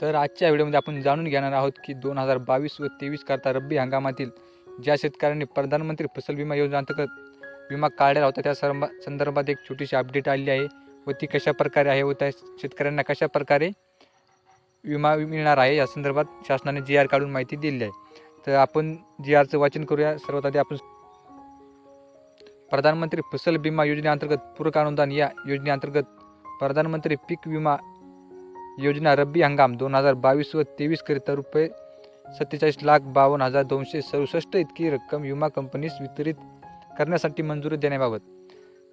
तर आजच्या व्हिडिओमध्ये आपण जाणून घेणार आहोत की दोन हजार बावीस व तेवीस करता रब्बी हंगामातील ज्या शेतकऱ्यांनी प्रधानमंत्री फसल विमा योजना अंतर्गत विमा काढलेला होता त्या सर्व संदर्भात एक छोटीशी अपडेट आली आहे व ती कशा प्रकारे आहे व त्या शेतकऱ्यांना कशा प्रकारे विमा मिळणार आहे या संदर्भात शासनाने जी आर काढून माहिती दिली आहे. तर आपण जी आरचं वाचन करूया. सर्वात आधी आपण प्रधानमंत्री फसल विमा योजनेअंतर्गत पूरक अनुदान या योजनेअंतर्गत प्रधानमंत्री पीक विमा योजना रब्बी हंगाम दोन हजार बावीस व तेवीस करिता रुपये सत्तेचाळीस लाख बावन्न हजार दोनशे सदुसष्ट इतकी रक्कम विमा कंपनीस वितरित करण्यासाठी मंजुरी देण्याबाबत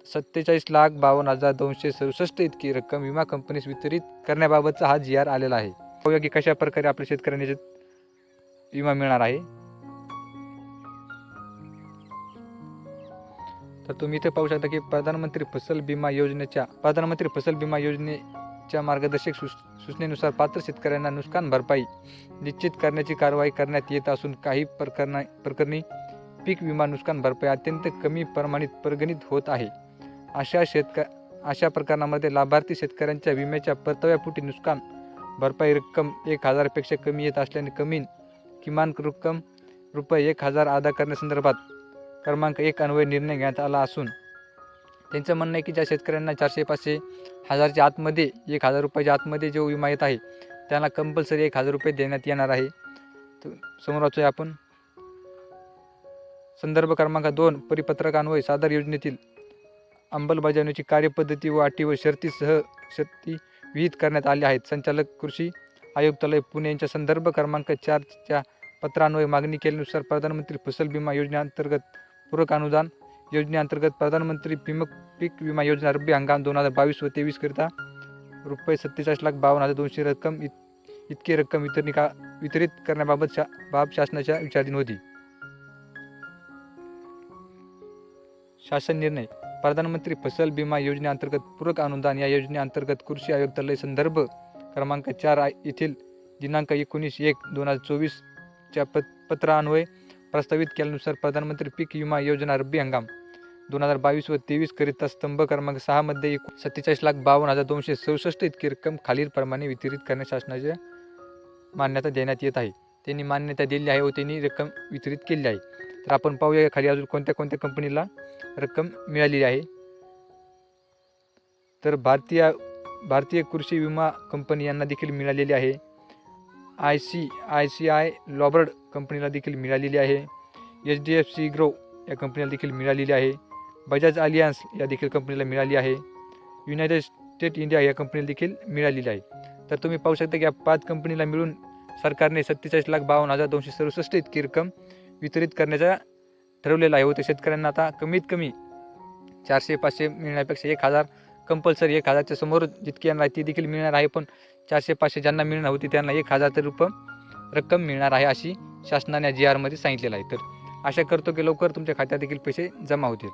सत्तेचाळीस लाख बावन्न हजार दोनशे सदुसष्ट इतकी रक्कम विमा कंपनीस वितरित करण्याबाबतचा हा जी आर आलेला आहे. बघूया की कशा प्रकारे आपल्या शेतकऱ्यांचे विमा मिळणार आहे. तर तुम्ही इथे पाहू शकता की प्रधानमंत्री फसल विमा योजनेच्या प्रधानमंत्री फसल विमा च्या मार्गदर्शक सूच सूचनेनुसार पात्र शेतकऱ्यांना नुकसान भरपाई निश्चित करण्याची कारवाई करण्यात येत असून काही प्रकरणा प्रकरणी पीक विमा नुकसान भरपाई अत्यंत कमी प्रमाणित परिगणित होत आहे. अशा शेतक अशा प्रकरणामध्ये लाभार्थी शेतकऱ्यांच्या विम्याच्या परताव्यापुटी नुकसान भरपाई रक्कम एक हजारापेक्षा कमी येत असल्याने कमी किमान रक्कम रुपये एक हजार अदा करण्यासंदर्भात क्रमांक एक अन्वय निर्णय घेण्यात आला असून त्यांचं म्हणणं आहे की ज्या शेतकऱ्यांना चारशे पाचशे हजारच्या आतमध्ये एक हजार रुपयाच्या आतमध्ये जो विमा येत आहे त्यांना कंपल्सरी एक हजार रुपये देण्यात येणार आहे. तर समोर वाचूया आपण. संदर्भ क्रमांक दोन परिपत्रकान्वय सादर योजनेतील अंमलबजावणीची कार्यपद्धती व अटी व शर्तीसह शर्ती विहित करण्यात आल्या आहेत. संचालक कृषी आयुक्तालय पुणे यांच्या संदर्भ क्रमांक चारच्या पत्रान्वये मागणी केल्यानुसार प्रधानमंत्री फसल विमा योजनेअंतर्गत पूरक अनुदान योजनेअंतर्गत प्रधानमंत्री पीक पीक विमा योजना रब्बी हंगाम दोन हजार बावीस व तेवीस करिता रुपये सत्तेचाळीस लाख बावन्न हजार दोनशे रक्कम इत इतकी रक्कम वितरणिका वितरित करण्याबाबत शा बाब शासनाच्या विचाराधीन होती. शासन निर्णय प्रधानमंत्री फसल विमा योजनेअंतर्गत पूरक अनुदान या योजनेअंतर्गत कृषी आयुक्तालय संदर्भ क्रमांक चार येथील दिनांक एकोणीस एक दोन हजार चोवीसच्या पत पत्रान्वये प्रस्तावित केल्यानुसार प्रधानमंत्री पीक विमा योजना रब्बी हंगाम दोन हजार बावीस व तेवीस करिता स्तंभ क्रमांक सहामध्ये एकूण सत्तेचाळीस लाख बावन्न हजार दोनशे चौसष्ट इतकी रक्कम खालीलप्रमाणे वितरित करण्यास शासनाच्या मान्यता देण्यात येत आहे. त्यांनी मान्यता दिली आहे व त्यांनी रक्कम वितरित केली आहे. तर आपण पाहूया खाली अजून कोणत्या कोणत्या कंपनीला रक्कम मिळालेली आहे. तर भारतीय भारतीय कृषी विमा कंपनी यांना देखील मिळालेली आहे. I C I C I Lombard कंपनीला देखील मिळालेली आहे. H D F C grow या कंपनीला देखील मिळालेली आहे. बजाज अलियान्स या देखील कंपनीला मिळाली आहे. युनायटेड स्टेट इंडिया या कंपनीला देखील मिळालेली आहे. तर तुम्ही पाहू शकता की या पाच कंपनीला मिळून सरकारने सत्तेचाळीस लाख बावन्न हजार दोनशे सदुसष्ट इतकी रक्कम वितरित करण्याचा ठरवलेला आहे व ते शेतकऱ्यांना आता कमीत कमी चारशे पाचशे मिळण्यापेक्षा एक हजार कंपल्सरी एक हजारच्या समोर जितकी येणार आहे ती देखील मिळणार आहे. पण चारशे पाचशे ज्यांना मिळणार होती त्यांना एक हजार तरी रुपये रक्कम मिळणार आहे अशी शासनाने जी आरमध्ये सांगितलेलं आहे. तर आशा करतो की लवकर तुमच्या खात्यात देखील पैसे जमा होतील.